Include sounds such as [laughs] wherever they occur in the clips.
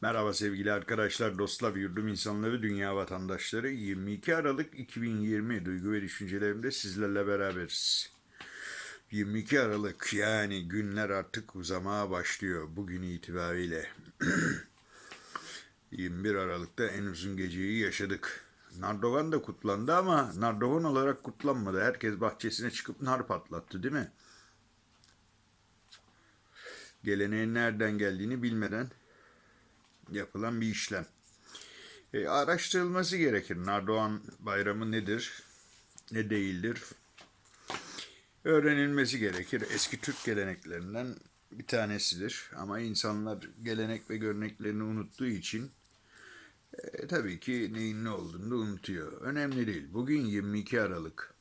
Merhaba sevgili arkadaşlar, dostlar, yurdum insanları, dünya vatandaşları. 22 Aralık 2020 duygu ve düşüncelerimde sizlerle beraberiz. 22 Aralık yani günler artık uzamaya başlıyor bugün itibariyle. [clears throat] 21 Aralık'ta en uzun geceyi yaşadık. Nardovan da kutlandı ama Nardovan olarak kutlanmadı. Herkes bahçesine çıkıp nar patlattı değil mi? Geleneğin nereden geldiğini bilmeden yapılan bir işlem. E, araştırılması gerekir. Nardoğan bayramı nedir, ne değildir? Öğrenilmesi gerekir. Eski Türk geleneklerinden bir tanesidir. Ama insanlar gelenek ve göreneklerini unuttuğu için e, tabii ki neyin ne olduğunu da unutuyor. Önemli değil. Bugün 22 Aralık.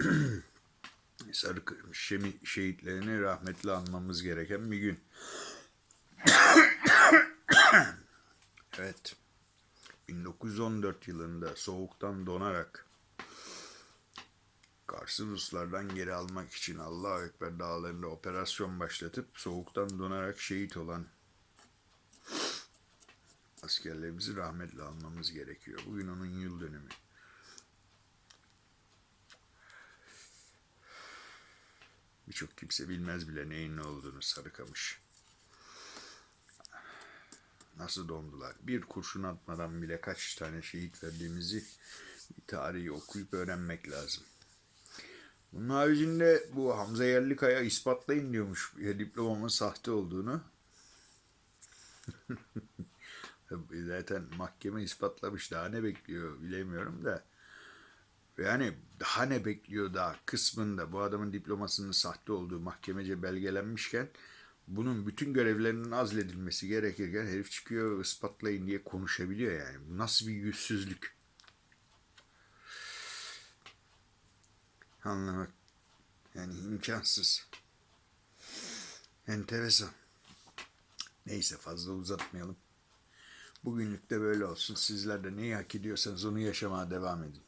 [clears throat] Sarı şehitlerini rahmetle anmamız gereken bir gün. Evet. 1914 yılında soğuktan donarak Kars'ı Ruslardan geri almak için Allahu Ekber dağlarında operasyon başlatıp soğuktan donarak şehit olan askerlerimizi rahmetle almamız gerekiyor. Bugün onun yıl dönümü. Birçok kimse bilmez bile neyin ne olduğunu Sarıkamış. Nasıl dondular? Bir kurşun atmadan bile kaç tane şehit verdiğimizi tarihi okuyup öğrenmek lazım. Bunun haricinde bu Hamza Yerlikaya ispatlayın diyormuş diplomamın sahte olduğunu. [laughs] Zaten mahkeme ispatlamış daha ne bekliyor bilemiyorum da. Yani daha ne bekliyor daha kısmında bu adamın diplomasının sahte olduğu mahkemece belgelenmişken bunun bütün görevlerinin azledilmesi gerekirken herif çıkıyor ispatlayın diye konuşabiliyor yani. Bu nasıl bir yüzsüzlük? Anlamak yani imkansız. Enteresan. Neyse fazla uzatmayalım. Bugünlük de böyle olsun. Sizler de neyi hak ediyorsanız onu yaşamaya devam edin.